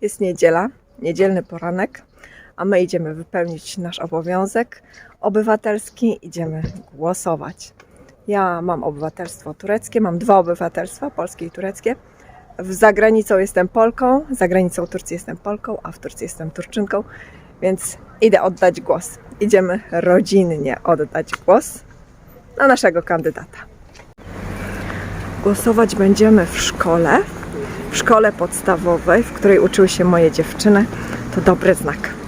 Jest niedziela, niedzielny poranek, a my idziemy wypełnić nasz obowiązek obywatelski, idziemy głosować. Ja mam obywatelstwo tureckie, mam dwa obywatelstwa, polskie i tureckie. Za granicą jestem Polką, za granicą Turcji jestem Polką, a w Turcji jestem Turczynką, więc idę oddać głos. Idziemy rodzinnie oddać głos na naszego kandydata. Głosować będziemy w szkole, w szkole podstawowej, w której uczyły się moje dziewczyny. To dobry znak.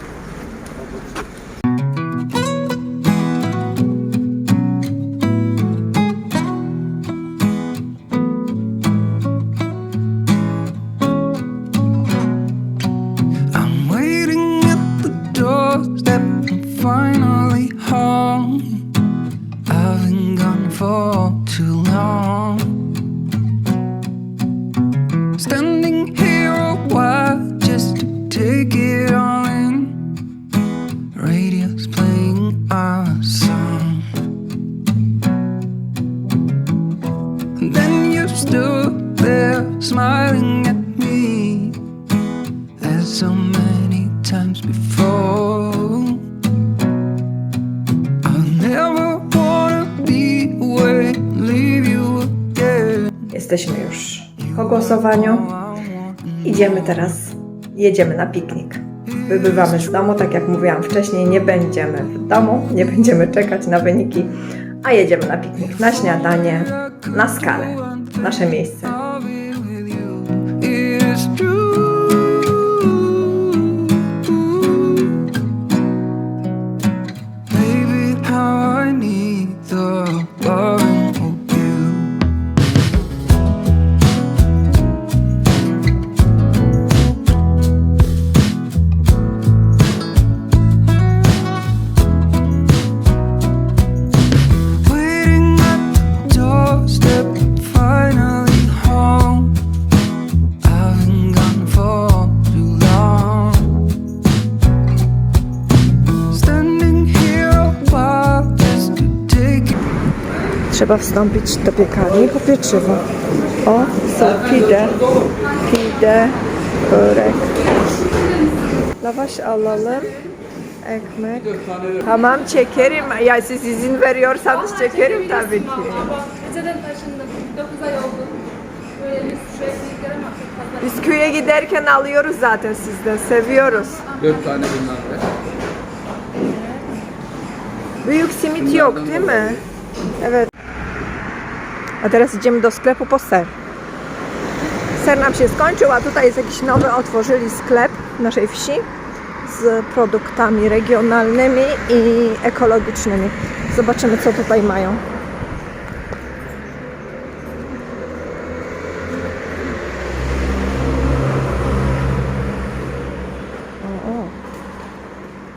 Then you stood there smiling at me as so many times before. Jesteśmy już po głosowaniu. Idziemy teraz, jedziemy na piknik. Wybywamy z domu, tak jak mówiłam wcześniej, nie będziemy w domu, nie będziemy czekać na wyniki, a jedziemy na piknik, na śniadanie, na skalę, nasze miejsce. Trzeba wstąpić do piekarni po pieczywo. O, są pide, pide, börek. Lavaş alalım. Ekmek. Tamam çekerim. Ya siz izin veriyorsanız çekerim tabii ki. Zaten taşındım. 9 ay oldu. Böyle bir. Biz köye giderken alıyoruz zaten sizden. Seviyoruz. Dört tane bilmem ne. Büyük simit yok değil mi? Evet. A teraz idziemy do sklepu po ser. Ser nam się skończył, a tutaj jest jakiś nowy, otworzyli sklep w naszej wsi z produktami regionalnymi i ekologicznymi. Zobaczymy, co tutaj mają. O, o.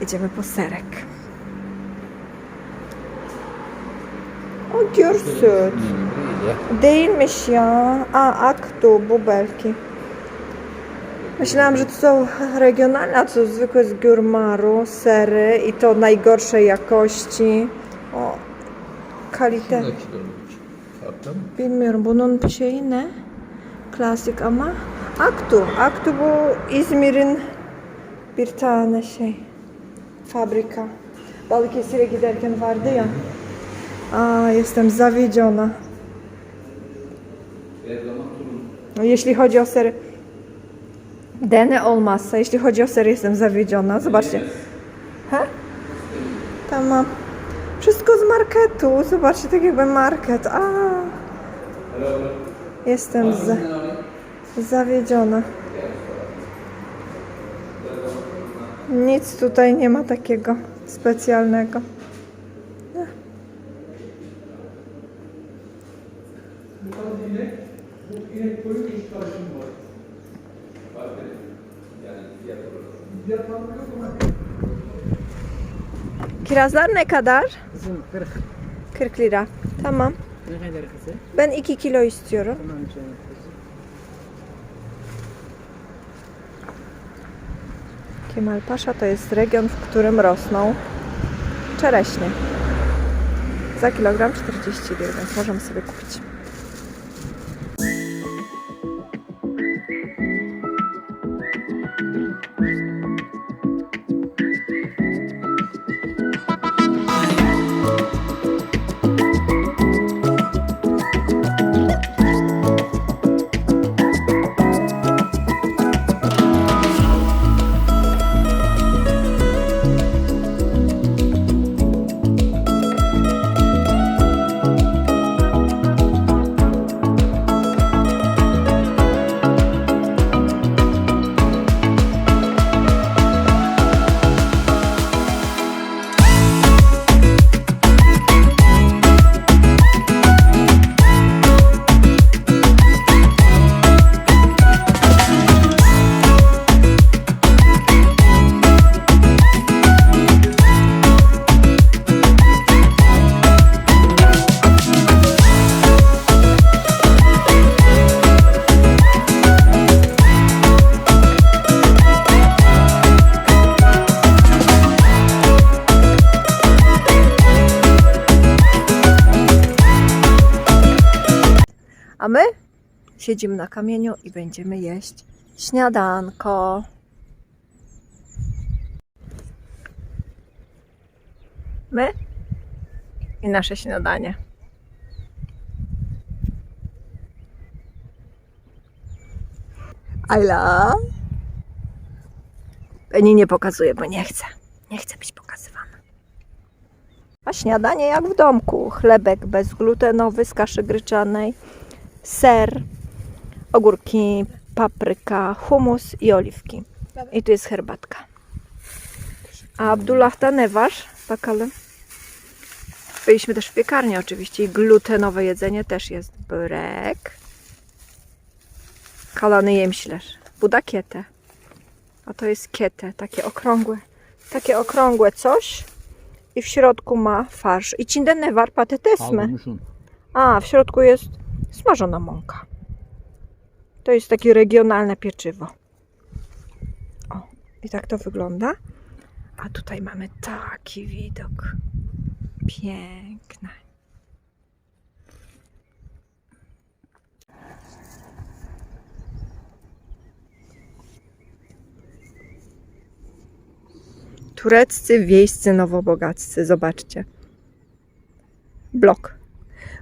Idziemy po serek. O gürsüt. Değilmiş ya. A, aktu, bubelki. Myślałam, że to są regionalne, a to zwykłe z Gürmaru, sery i to najgorszej jakości. O, kalite. Bilmiyorum bunun bir şeyi ne? Klasik ama. Aktu. Aktu bu İzmir'in bir tane şey. Fabrika. Balıkesir'e giderken vardı ya. A, jestem zawiedziona. Jeśli chodzi o sery. Dene olmazsa, jeśli chodzi o sery, jestem zawiedziona. Zobaczcie. He? Tamam. Wszystko z marketu. Zobaczcie, tak jakby market. A. Jestem za, zawiedziona. Nic tutaj nie ma takiego specjalnego. Kirazlar ne kadar? Kızım 40 40 lira. Tamam. ne kadar kızı? Ben 2 kilo istiyorum. Tamam canım kızım. Kemal Pasza to jest region, w którym rosną czereśnie. Za kilogram 40 lir, więc możemy sobie kupić. Siedzimy na kamieniu i będziemy jeść śniadanko. My i nasze śniadanie. Ayla. Pani nie pokazuje, bo nie chce. Nie chce być pokazywana. A śniadanie jak w domku. Chlebek bezglutenowy z kaszy gryczanej, ser, ogórki, papryka, humus i oliwki. I tu jest herbatka. A Abdullah tanewasz, bakalım. Byliśmy też w piekarni oczywiście i glutenowe jedzenie też jest. Brek. Kalany jemślerz. Buda kietę. A to jest kietę, takie okrągłe. Takie okrągłe coś. I w środku ma farsz. I içinde ne var? Patates mi? Almışın. A, w środku jest smażona mąka. To jest takie regionalne pieczywo. O, i tak to wygląda. A tutaj mamy taki widok. Piękne. Tureccy, wiejscy, nowobogaccy. Zobaczcie. Blok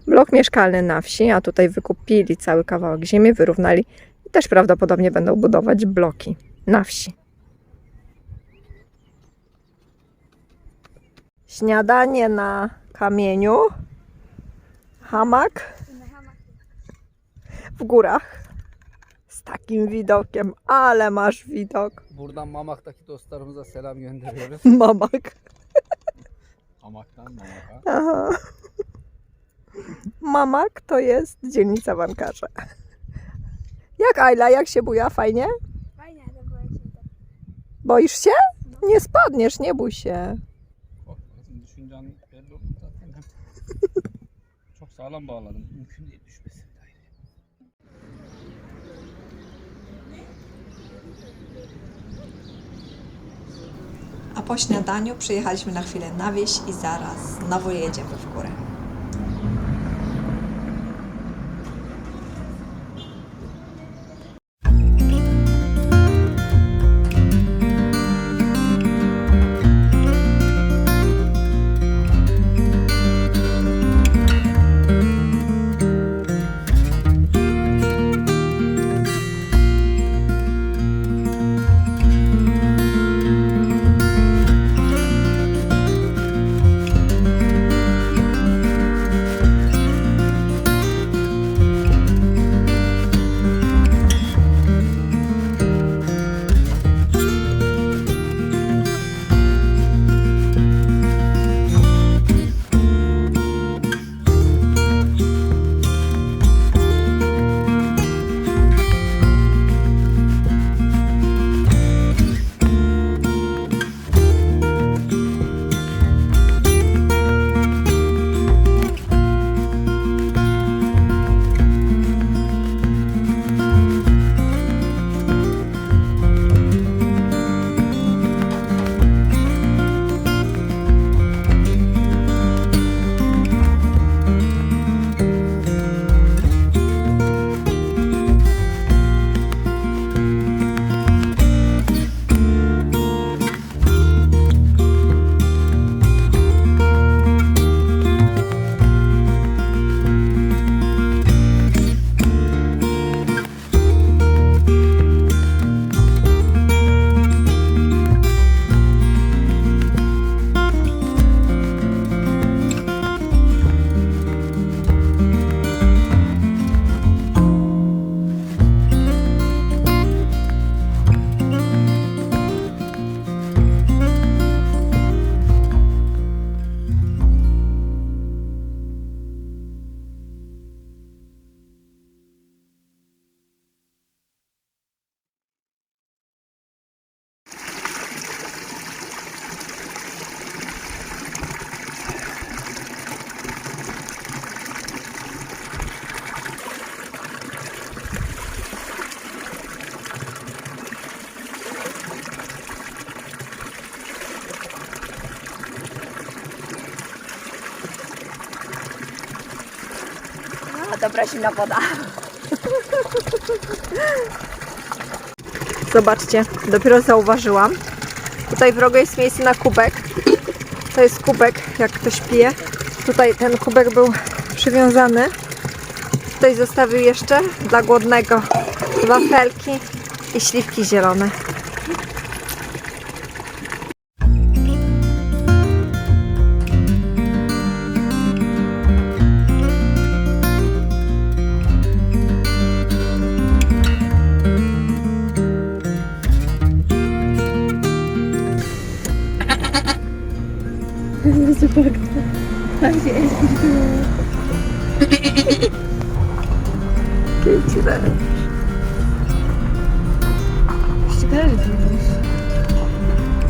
blok mieszkalny na wsi, a tutaj wykupili cały kawałek ziemi, wyrównali i też prawdopodobnie będą budować bloki na wsi. Śniadanie na kamieniu, hamak w górach z takim widokiem, ale masz widok, Buradan Mamak'taki dostlarımıza selam gönderiyoruz. mamak. Hamak'tan Mamak'a. Aha. Mamak to jest dzielnica bankarza. Jak Ayla, jak się buja? Fajnie? Fajnie, to było się Boisz się? Nie spadniesz, nie bój się. Korkmasın düşüncen belli oldu zaten. Çok sağlam bağladım. Mümkün değil düşmesi. A po śniadaniu przyjechaliśmy na chwilę na wieś i zaraz znowu jedziemy w górę. Dobra zimna woda. Zobaczcie, dopiero zauważyłam. Tutaj w rogu jest miejsce na kubek. To jest kubek, jak ktoś pije. Tutaj ten kubek był przywiązany. Ktoś zostawił jeszcze dla głodnego wafelki i śliwki zielone. Keçiler.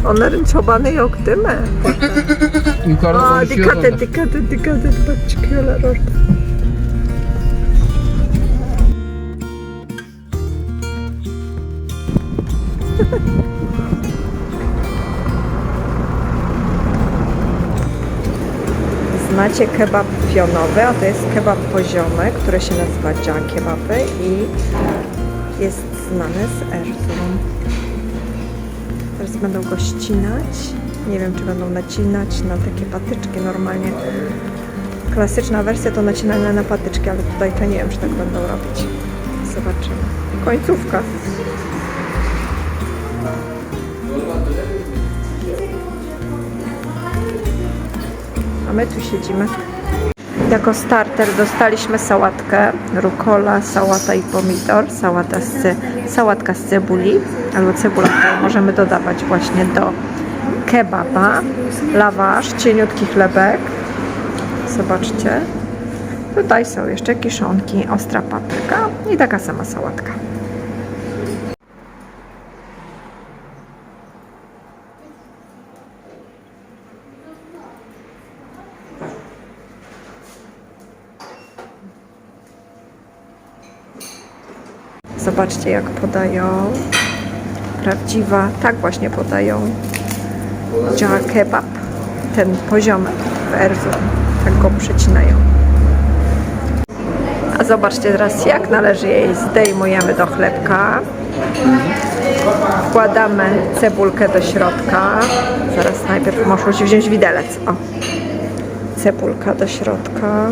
Onların çobanı yok değil mi? Yukarıda Aa, konuşuyorlar. dikkat et, dikkat et, dikkat et. Bak çıkıyorlar orada. Znacie kebab pionowy, a to jest kebab poziomy, który się nazywa Jan Kebabı i jest znany z Erzurum. Teraz będą go ścinać. Nie wiem, czy będą nacinać na takie patyczki normalnie. Klasyczna wersja to nacinanie na patyczki, ale tutaj to nie wiem, czy tak będą robić. Zobaczymy. Końcówka. My tu siedzimy. Jako starter dostaliśmy sałatkę, rukola, sałata i pomidor, sałata z, cy- sałatka z cebuli albo cebula, którą możemy dodawać właśnie do kebaba, lawasz, cieniutki chlebek. Zobaczcie. Tutaj są jeszcze kiszonki, ostra papryka i taka sama sałatka. Zobaczcie, jak podają. Prawdziwa, tak właśnie podają działa kebab. Ten poziomy w Erzurum. Tak go przecinają. A zobaczcie teraz, jak należy jej. Zdejmujemy do chlebka. Wkładamy cebulkę do środka. Zaraz najpierw muszę wziąć widelec. O. Cebulka do środka.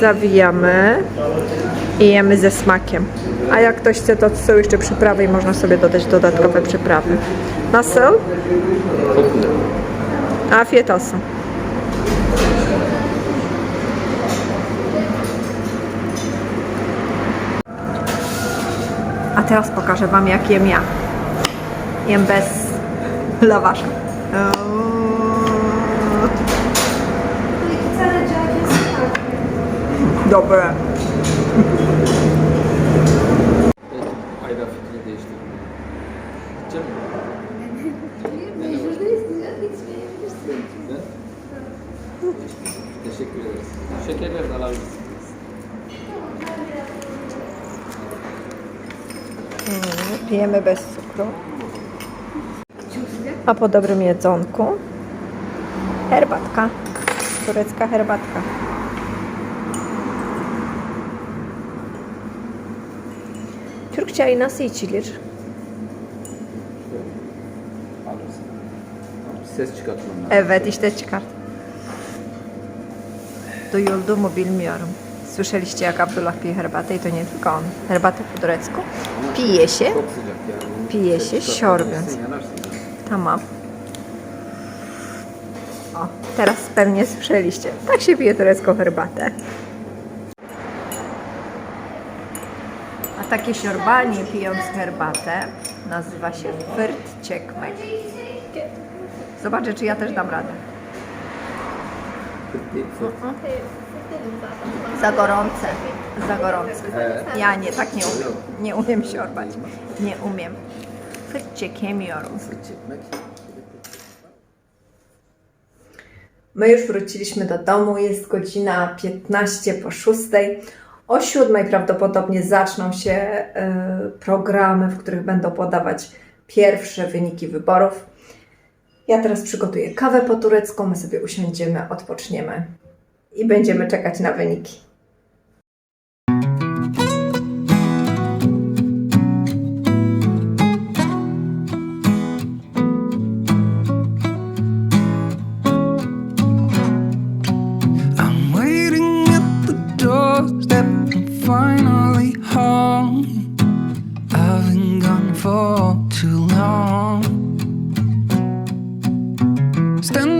Zawijamy i jemy ze smakiem. A jak ktoś chce, to są jeszcze przyprawy i można sobie dodać dodatkowe przyprawy. Nasıl? Afiyet olsun. A teraz pokażę Wam, jak jem ja. Jem bez lawasza. Dobre. Ayda fikri değiştirdim. Gidecek misin? Teşekkür ederiz. Şekerler de alabilirsiniz. Pijemy bez cukru. A po dobrym jedzonku herbatka. Turecka herbatka. Çayı nasıl içilir? Ses çıkartmam lazım. Evet işte çıkart. Duyuldu mu bilmiyorum. Słyszeliście jak Abdullah pije herbatę i to nie tylko on. Herbatę po turecku. Pije się. Çok sıcak yani. Onu Pije ses się, siorbiąc. Yanarsın. yani. Tamam. O, teraz pewnie słyszeliście. Tak się pije turecką herbatę. A takie siorbanie pijąc herbatę nazywa się fyrt ciekmek. Zobaczę, czy ja też dam radę. Za gorące. Za gorące. Ja nie, tak nie umiem. Nie umiem siorbać. Nie umiem. Fyrt çekemiyorum. My już wróciliśmy do domu, jest godzina 15 po 6. O 7 prawdopodobnie zaczną się e, programy, w których będą podawać pierwsze wyniki wyborów. Ja teraz przygotuję kawę po turecku, my sobie usiądziemy, odpoczniemy i będziemy czekać na wyniki. gone for too long. Stand